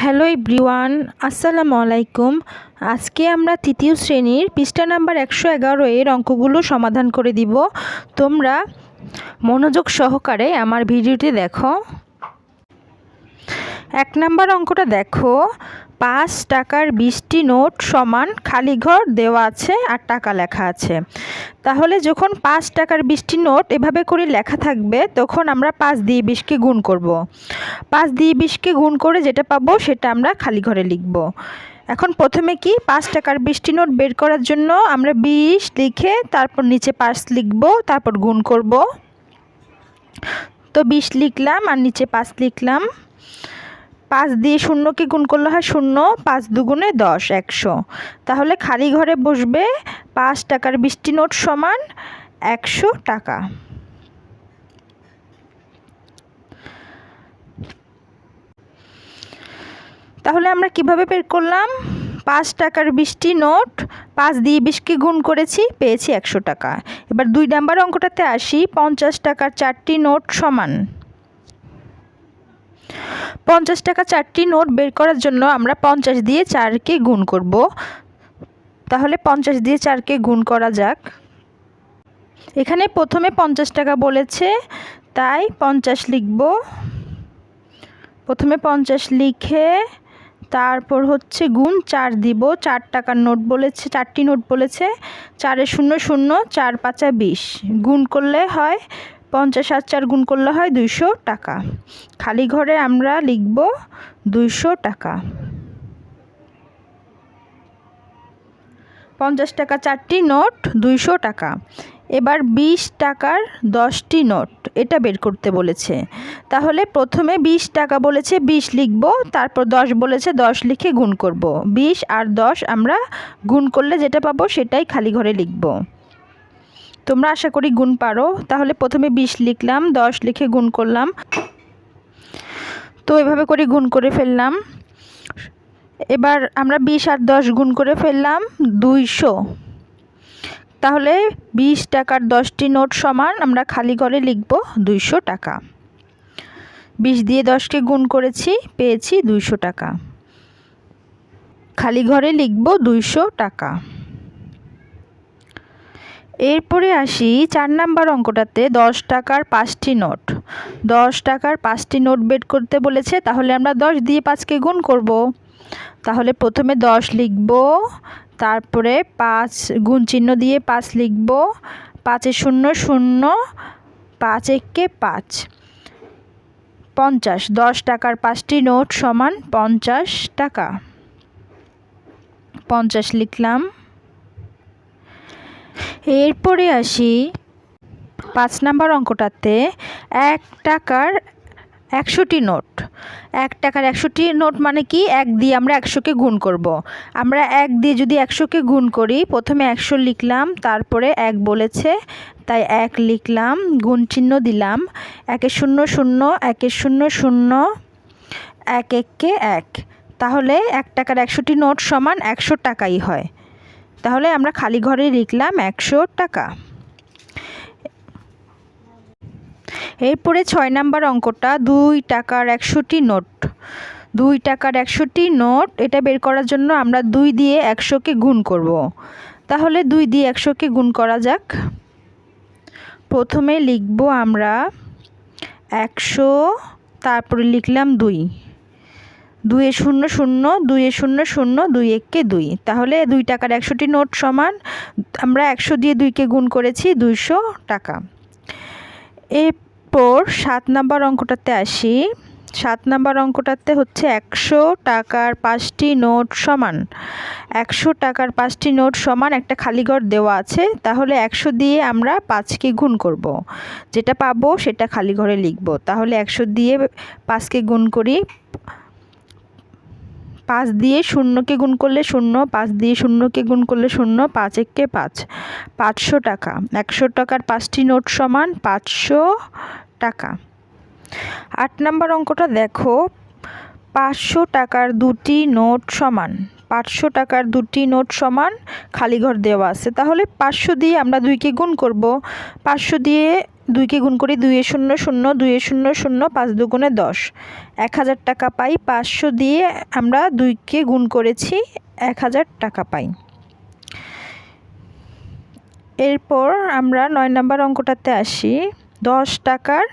Hello everyone, আসসালামু আলাইকুম। আজকে আমরা তৃতীয় শ্রেণির পৃষ্ঠা নাম্বার একশো এগারো এর অঙ্কগুলো সমাধান করে দিব। তোমরা মনোযোগ সহকারে আমার ভিডিওটি দেখো। এক নাম্বার অঙ্কটা দেখো। পাঁচ টাকার বিশটি নোট সমান খালি ঘর দেওয়া আছে আর টাকা লেখা আছে। তাহলে যখন পাঁচ টাকার বিশটি নোট এভাবে করে লেখা থাকবে, তখন আমরা পাঁচ দিয়ে বিশকে গুণ করব। পাঁচ দিয়ে বিশকে গুণ করে যেটা পাবো সেটা আমরা খালি ঘরে লিখব। এখন প্রথমে কি? পাঁচ টাকার বিশটি নোট বের করার জন্য আমরা বিশ লিখে তারপর নিচে পাঁচ লিখব, তারপর গুণ করব। তো বিশ লিখলাম আর নিচে পাঁচ লিখলাম। পাঁচ দিয়ে শূন্যকে গুণ করলে হয়? শূন্য, পাঁচ দুগুণে দশ, একশো। তাহলে খালি ঘরে বসবে পাঁচ টাকার বিশটি নোট সমান একশো টাকা। তাহলে আমরা কীভাবে বের করলাম? পাঁচ টাকার বিশটি নোট, পাঁচ দিয়ে বিশকে গুণ করেছি, পেয়েছি একশো টাকা। এবার দুই নাম্বার অঙ্কটাতে আসি, পঞ্চাশ টাকার চারটি নোট সমান। পঞ্চাশ টাকা চারটি নোট বের করার জন্য আমরা পঞ্চাশ দিয়ে চারকে গুণ করব। তাহলে পঞ্চাশ দিয়ে চারকে গুণ করা যাক। এখানে প্রথমে পঞ্চাশ টাকা বলেছে, তাই পঞ্চাশ লিখব। প্রথমে পঞ্চাশ লিখে তারপর হচ্ছে গুণ চার দিব। চার টাকার নোট বলেছে, চারটি নোট বলেছে, চারে শূন্য শূন্য, চার পাঁচা বিশ। গুণ করলে হয় পঞ্চাশ আর চার গুণ করলে হয় দুইশো টাকা। খালি ঘরে আমরা লিখব দুইশো টাকা। পঞ্চাশ টাকা চারটি নোট, দুইশো টাকা। এবার বিশ টাকার দশটি নোট, এটা বের করতে বলেছে। তাহলে প্রথমে বিশ টাকা বলেছে, বিশ লিখব, তারপর দশ বলেছে, দশ লিখে গুণ করব। বিশ আর দশ আমরা গুণ করলে যেটা পাবো সেটাই খালি ঘরে লিখব। তোমরা আশা করি গুণ পারো। তাহলে প্রথমে বিশ লিখলাম, দশ লিখে গুণ করলাম। তো এভাবে করে গুণ করে ফেললাম। এবার আমরা বিশ আর দশ গুণ করে ফেললাম, দুইশো। তাহলে বিশ টাকার দশটি নোট সমান আমরা খালি ঘরে লিখব দুইশো টাকা। বিশ দিয়ে দশকে গুণ করেছি, পেয়েছি দুইশো টাকা। খালি ঘরে লিখব দুইশো টাকা। এরপরে আসি চার নাম্বার অঙ্কটাতে দশ টাকার পাঁচটি নোট। দশ টাকার পাঁচটি নোট বের করতে বলেছে, তাহলে আমরা দশ দিয়ে পাঁচকে গুণ করব। তাহলে প্রথমে দশ লিখব, তারপরে পাঁচ গুণ চিহ্ন দিয়ে পাঁচ লিখব, পাঁচে শূন্য শূন্য, পাঁচ এককে পাঁচ। পঞ্চাশ, দশ টাকার পাঁচটি নোট সমান পঞ্চাশ টাকা। পঞ্চাশ লিখলাম। এরপরে আসি পাঁচ নাম্বার অঙ্কটাতে এক টাকার একশোটি নোট। এক টাকার একশোটি নোট মানে কি? এক দিয়ে আমরা একশোকে গুণ করব। আমরা এক দিয়ে যদি একশোকে গুণ করি, প্রথমে একশো লিখলাম, তারপরে এক বলেছে, তাই এক লিখলাম, গুণ চিহ্ন দিলাম। একে শূন্য শূন্য, একে শূন্য শূন্য, এক এককে এক। তাহলে এক টাকার একশোটি নোট সমান একশো টাকাই হয়। তাহলে আমরা খালি ঘরে লিখলাম একশো টাকা। এরপরে ছয় নাম্বার অঙ্কটা, দুই টাকার একশোটি নোট। দুই টাকার একশোটি নোট, এটা বের করার জন্য আমরা দুই দিয়ে একশোকে গুণ করব। তাহলে দুই দিয়ে একশোকে গুণ করা যাক। প্রথমে লিখব আমরা একশো, তারপরে লিখলাম দুই। দুয়ে শূন্য শূন্য দুয়ে শূন্য শূন্য, দুই এককে দুই। তাহলে দুই টাকার একশোটি নোট সমান, আমরা একশো দিয়ে দুইকে গুণ করেছি দুইশো টাকা। এরপর সাত নাম্বার অঙ্কটাতে আসি। সাত নাম্বার অঙ্কটাতে হচ্ছে একশো টাকার পাঁচটি নোট সমান। একশো টাকার পাঁচটি নোট সমান একটা খালি ঘর দেওয়া আছে, তাহলে একশো দিয়ে আমরা পাঁচকে গুণ করব। যেটা পাবো সেটা খালি ঘরে লিখব। তাহলে একশো দিয়ে পাঁচকে গুণ করি পাঁচ দিয়ে শূন্যকে গুণ করলে শূন্য, পাঁচ দিয়ে শূন্যকে গুণ করলে শূন্য, পাঁচ এককে পাঁচ। পাঁচশো টাকা। একশো টাকার পাঁচটি নোট সমান পাঁচশো টাকা। আট নাম্বার অঙ্কটা দেখো। পাঁচশো টাকার দুটি নোট সমান। পাঁচশো টাকার দুটি নোট সমান খালি ঘর দেওয়া আছে। তাহলে পাঁচশো দিয়ে আমরা দুইকে গুণ করব। পাঁচশো দিয়ে দুইকে গুণ করি দুইয়ে শূন্য শূন্য দুইয়ে শূন্য শূন্য, পাঁচ দুগুণে দশ। এক হাজার টাকা পাই, পাঁচশো দিয়ে আমরা দুইকে গুণ করেছি, এক হাজার টাকা পাই। এরপর আমরা নয় নম্বর অঙ্কটাতে আসি। দশ টাকার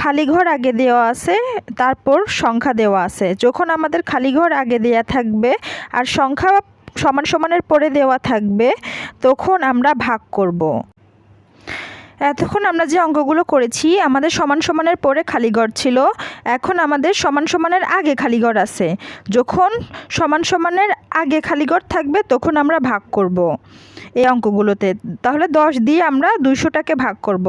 খালি ঘর আগে দেওয়া আছে, তারপর সংখ্যা দেওয়া আছে। যখন আমাদের খালি ঘর আগে দেওয়া থাকবে আর সংখ্যা সমান সমানের পরে দেওয়া থাকবে, তখন আমরা ভাগ করব। এতক্ষণ আমরা যে অঙ্কগুলো করেছি, আমাদের সমান সমানের পরে খালি ঘর ছিল। এখন আমাদের সমান সমানের আগে খালি ঘর আছে। যখন সমান সমানের আগে খালি ঘর থাকবে, তখন আমরা ভাগ করব এই অঙ্কগুলোতে। তাহলে দশ দিয়ে আমরা দুইশোটাকে ভাগ করব।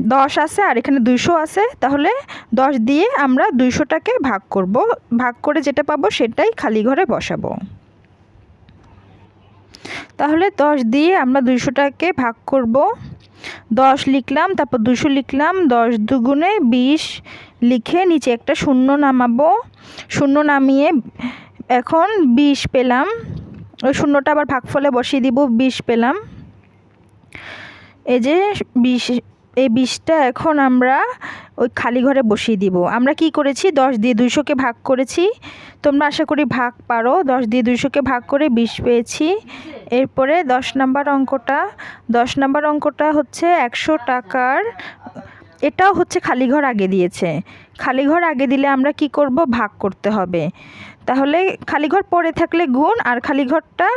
দশ আছে আর এখানে দুইশো আছে। তাহলে দশ দিয়ে আমরা দুইশোটাকে ভাগ করব। ভাগ করে যেটা পাবো সেটাই খালি ঘরে বসাবো। তাহলে দশ দিয়ে আমরা দুইশোটাকে ভাগ করব। দশ লিখলাম, তারপর দুশো লিখলাম, দশ দুগুণে বিশ লিখে নিচে একটা শূন্য নামাবো। শূন্য নামিয়ে এখন বিশ পেলাম। ওই শূন্যটা আবার ভাগফলে বসিয়ে দিব, বিশ পেলাম। এই যে বিশ এই বিষটা এখন আমরা ওই খালি ঘরে বসিয়ে দিব। আমরা কি করেছি? দশ দিয়ে দুইশোকে ভাগ করেছি। তোমরা আশা করি ভাগ পারো। দশ দিয়ে দুইশোকে ভাগ করে বিষ পেয়েছি। এরপরে দশ নাম্বার অঙ্কটা। দশ নাম্বার অঙ্কটা হচ্ছে একশো টাকার, এটাও হচ্ছে খালি ঘর আগে দিয়েছে। খালি ঘর আগে দিলে আমরা কি করব? ভাগ করতে হবে। তাহলে খালি ঘর পরে থাকলে গুণ, আর খালি ঘরটা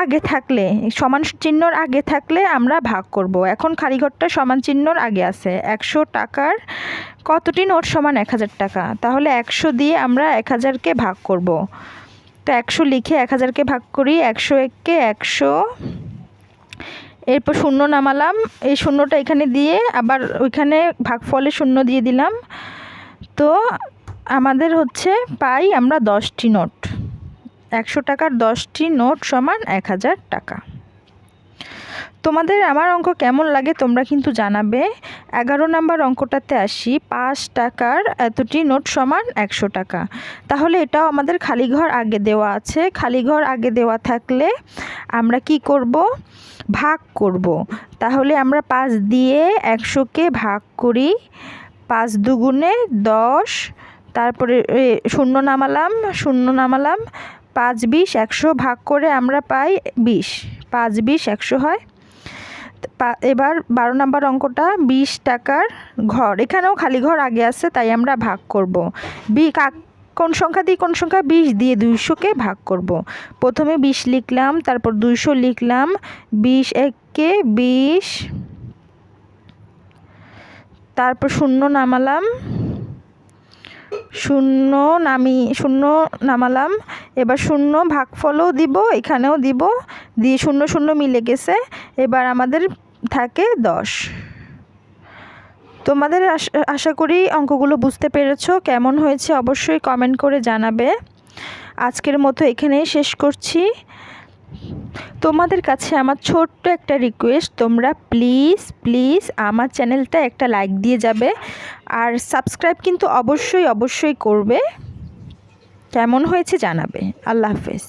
আগে থাকলে, সমান চিহ্নর আগে থাকলে আমরা ভাগ করব। এখন খালি ঘরটা সমান চিহ্নর আগে আছে। একশো টাকার কতটি নোট সমান এক হাজার টাকা? তাহলে একশো দিয়ে আমরা এক হাজারকে ভাগ করব। তো একশো লিখে এক হাজারকে ভাগ করি, একশো এককে একশো, এরপর শূন্য নামালাম। এই শূন্যটা এখানে দিয়ে আবার ওইখানে ভাগফলে শূন্য দিয়ে দিলাম। তো আমাদের হচ্ছে পাই আমরা দশটি নোট। একশো টাকার দশটি নোট সমান এক হাজার টাকা। তোমাদের আমার অঙ্ক কেমন লাগে তোমরা কিন্তু জানাবে। এগারো নাম্বার অঙ্কটাতে আসি, পাঁচ টাকার এতটি নোট সমান একশো টাকা। তাহলে এটাও আমাদের খালি ঘর আগে দেওয়া আছে। খালি ঘর আগে দেওয়া থাকলে আমরা কি করব? ভাগ করব। তাহলে আমরা পাঁচ দিয়ে একশোকে ভাগ করি। পাঁচ দুগুণে দশ, তারপরে শূন্য নামালাম শূন্য নামালাম পাঁচ বিশ একশো ভাগ করে আমরা পাই বিশ। পাঁচ বিশ একশো হয়। এবার বারো নম্বর অঙ্কটা, বিশ টাকার ঘর। এখানেও খালি ঘর আগে আছে, তাই আমরা ভাগ করব। বি কোন সংখ্যা দিয়ে কোন সংখ্যা বিশ দিয়ে দুইশোকে ভাগ করব? প্রথমে বিশ লিখলাম, তারপর দুইশো লিখলাম। বিশ এককে বিশ, তারপর শূন্য নামালাম। শূন্য নামি, শূন্য নামালাম। এবার শূন্য ভাগফলও দিব, এখানেও দিব। দিয়ে শূন্য শূন্য মিলে গেছে। এবার আমাদের থাকে দশ। তোমাদের আশা করি অঙ্কগুলো বুঝতে পেরেছ। কেমন হয়েছে অবশ্যই কমেন্ট করে জানাবে। আজকের মতো এখানেই শেষ করছি। তোমাদের কাছে আমার ছোট্ট একটা রিকোয়েস্ট তোমরা প্লিজ প্লিজ আমার চ্যানেলটা একটা লাইক দিয়ে যাবে আর সাবস্ক্রাইব কিন্তু অবশ্যই অবশ্যই করবে। কেমন হয়েছে জানাবে। আল্লাহ হাফেজ।